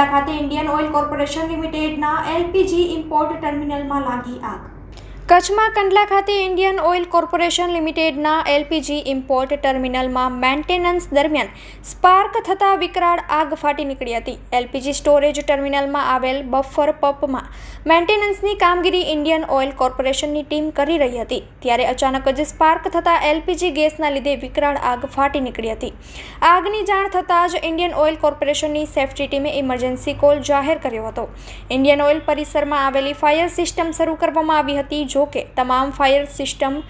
કંડલા ખાતે Indian Oil Corporation લિમિટેડના LPG import ટર્મિનલમાં લાગી આગ. કચ્છમાં કંડલા ખાતે ઇન્ડિયન ઓઇલ કોર્પોરેશન લિમિટેડના એલપીજી ઇમ્પોર્ટ ટર્મિનલમાં મેન્ટેનન્સ દરમિયાન સ્પાર્ક થતાં વિકરાળ આગ ફાટી નીકળી હતી. એલપીજી સ્ટોરેજ ટર્મિનલમાં આવેલ બફર પંપમાં મેન્ટેનન્સની કામગીરી ઇન્ડિયન ઓઇલ કોર્પોરેશનની ટીમ કરી રહી હતી. ત્યારે અચાનક જ સ્પાર્ક થતાં એલપીજી ગેસના લીધે વિકરાળ આગ ફાટી નીકળી હતી. આગની જાણ થતાં જ ઇન્ડિયન ઓઇલ કોર્પોરેશનની સેફટી ટીમે ઇમરજન્સી કોલ જાહેર કર્યો હતો. ઇન્ડિયન ઓઇલ પરિસરમાં આવેલી ફાયર સિસ્ટમ શરૂ કરવામાં આવી હતી જો કે તમામ ફાયર સિસ્ટમ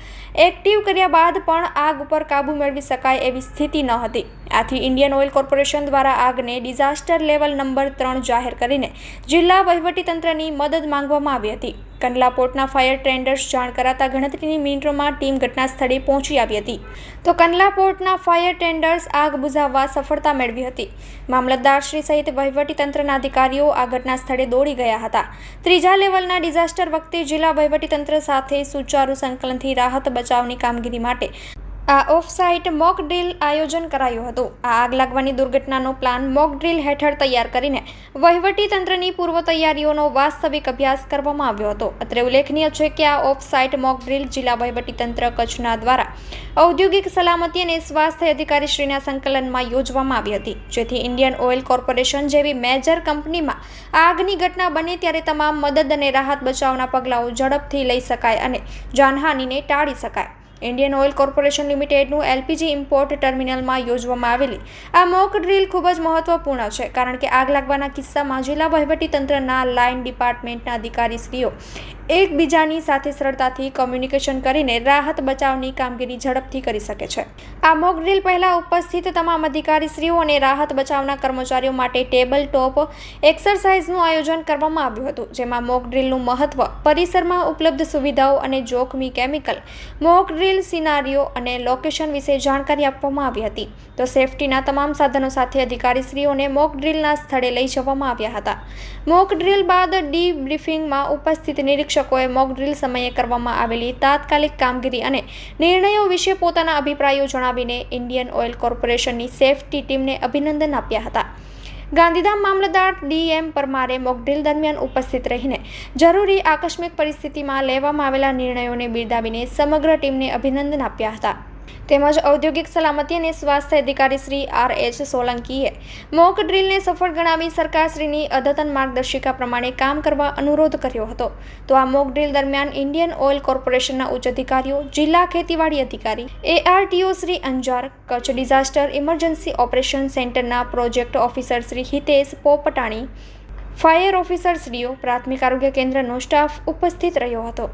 એક્ટિવ કર્યા બાદ પણ આગ ઉપર કાબૂ મેળવી શકાય એવી સ્થિતિ ન હતી. આથી ઇન્ડિયન ઓઇલ કોર્પોરેશન દ્વારા આગને ડિઝાસ્ટર લેવલ નંબર ત્રણ જાહેર કરીને જિલ્લા વહીવટીતંત્રની મદદ માંગવામાં આવી હતી. કંડલા પોર્ટના ફાયર ટેન્ડર્સ જાણ કરાતા ગણતરીની મિનિટોમાં ટીમ ઘટના સ્થળે પહોંચી આવી હતી. તો કંડલા પોર્ટના ફાયર ટેન્ડર્સ આગ બુઝાવવા સફળતા મેળવી હતી. મામલતદારશ્રી સહિત વહીવટીતંત્રના અધિકારીઓ આ ઘટના સ્થળે દોડી ગયા હતા. ત્રીજા લેવલના ડિઝાસ્ટર વખતે જિલ્લા વહીવટીતંત્ર સાથે સુચારુ સંકલનથી રાહત બચાવની કામગીરી માટે આ ઓફ સાઇટ મોક ડ્રીલ આયોજન કરાયું હતું. આ આગ લાગવાની દુર્ઘટનાનો પ્લાન મોક ડ્રીલ હેઠળ તૈયાર કરીને વહીવટી તંત્રની પૂર્વ તૈયારીઓનો વાસ્તવિક અભ્યાસ કરવામાં આવ્યો હતો. અત્રે ઉલ્લેખનીય છે કે આ ઓફ સાઇટ મોક ડ્રીલ જિલ્લા વહીવટી તંત્ર કચ્છના દ્વારા ઔદ્યોગિક સલામતી અને સ્વાસ્થ્ય અધિકારીશ્રીના સંકલનમાં યોજવામાં આવી હતી. જેથી ઇન્ડિયન ઓઇલ કોર્પોરેશન જેવી મેજર કંપનીમાં આગની ઘટના બને ત્યારે તમામ મદદ અને રાહત બચાવના પગલાઓ ઝડપથી લઈ શકાય અને જાનહાનિને ટાળી શકાય. ઇન્ડિયન ઓઇલ કોર્પોરેશન લિમિટેડનું એલપીજી ઇમ્પોર્ટ ટર્મિનલમાં યોજવામાં આવેલી. આ મોક ડ્રીલ ખૂબ જ મહત્વપૂર્ણ છે, કારણ કે આગ લાગવાના કિસ્સામાં જિલ્લા વહીવટીતંત્રના લાઇન ડિપાર્ટમેન્ટના અધિકારીશ્રીઓ એકબીજાની સાથે સરળતાથી કોમ્યુનિકેશન કરીને રાહત બચાવની કામગીરી ઝડપથી કરી શકે છે. આ મોક ડ્રીલ પહેલાં ઉપસ્થિત તમામ અધિકારીશ્રીઓ અને રાહત બચાવના કર્મચારીઓ માટે ટેબલ ટોપ એક્સરસાઇઝનું આયોજન કરવામાં આવ્યું હતું, જેમાં મોક ડ્રીલનું મહત્વ, પરિસરમાં ઉપલબ્ધ સુવિધાઓ અને જોખમી કેમિકલ મોક ડ્રીલ સિનારીઓ અને લોકેશન વિશે જાણકારી આપવામાં આવી હતી. તો સેફટીના તમામ સાધનો સાથે અધિકારીશ્રીઓને મોક ડ્રીલના સ્થળે લઈ જવામાં આવ્યા હતા. મોક ડ્રીલ બાદ ડી બ્રીફિંગમાં ઉપસ્થિત નિરીક્ષકોએ મોકડ્રીલ સમયે કરવામાં આવેલી તાત્કાલિક કામગીરી અને નિર્ણયો વિશે પોતાના અભિપ્રાયો જણાવીને ઇન્ડિયન ઓઇલ કોર્પોરેશનની સેફટી ટીમને અભિનંદન આપ્યા હતા. ગાંધીધામ મામલતદાર ડીએમ પરમારે મોકડ્રીલ દરમિયાન ઉપસ્થિત રહીને જરૂરી આકસ્મિક પરિસ્થિતિમાં લેવામાં આવેલા નિર્ણયોને બિરદાવીને સમગ્ર ટીમને અભિનંદન આપ્યા હતા. તેમજ ઔદ્યોગિક સલામતી અને સ્વાસ્થ્ય અધિકારી શ્રી આર એચ સોલંકીએ મોક ડ્રીલને સફળ ગણાવી સરકારશ્રીની અદ્યતન માર્ગદર્શિકા પ્રમાણે કામ કરવા અનુરોધ કર્યો હતો. તો આ મોક ડ્રીલ દરમિયાન ઇન્ડિયન ઓઇલ કોર્પોરેશનના ઉચ્ચ અધિકારીઓ, જિલ્લા ખેતીવાડી અધિકારી, ARTO Shri Anjar, Kutch disaster emergency operation સેન્ટરના project officer Shri Hitesh Popatani, fire ઓફિસરશ્રીઓ પ્રાથમિક આરોગ્ય કેન્દ્રનો સ્ટાફ ઉપસ્થિત રહ્યો હતો.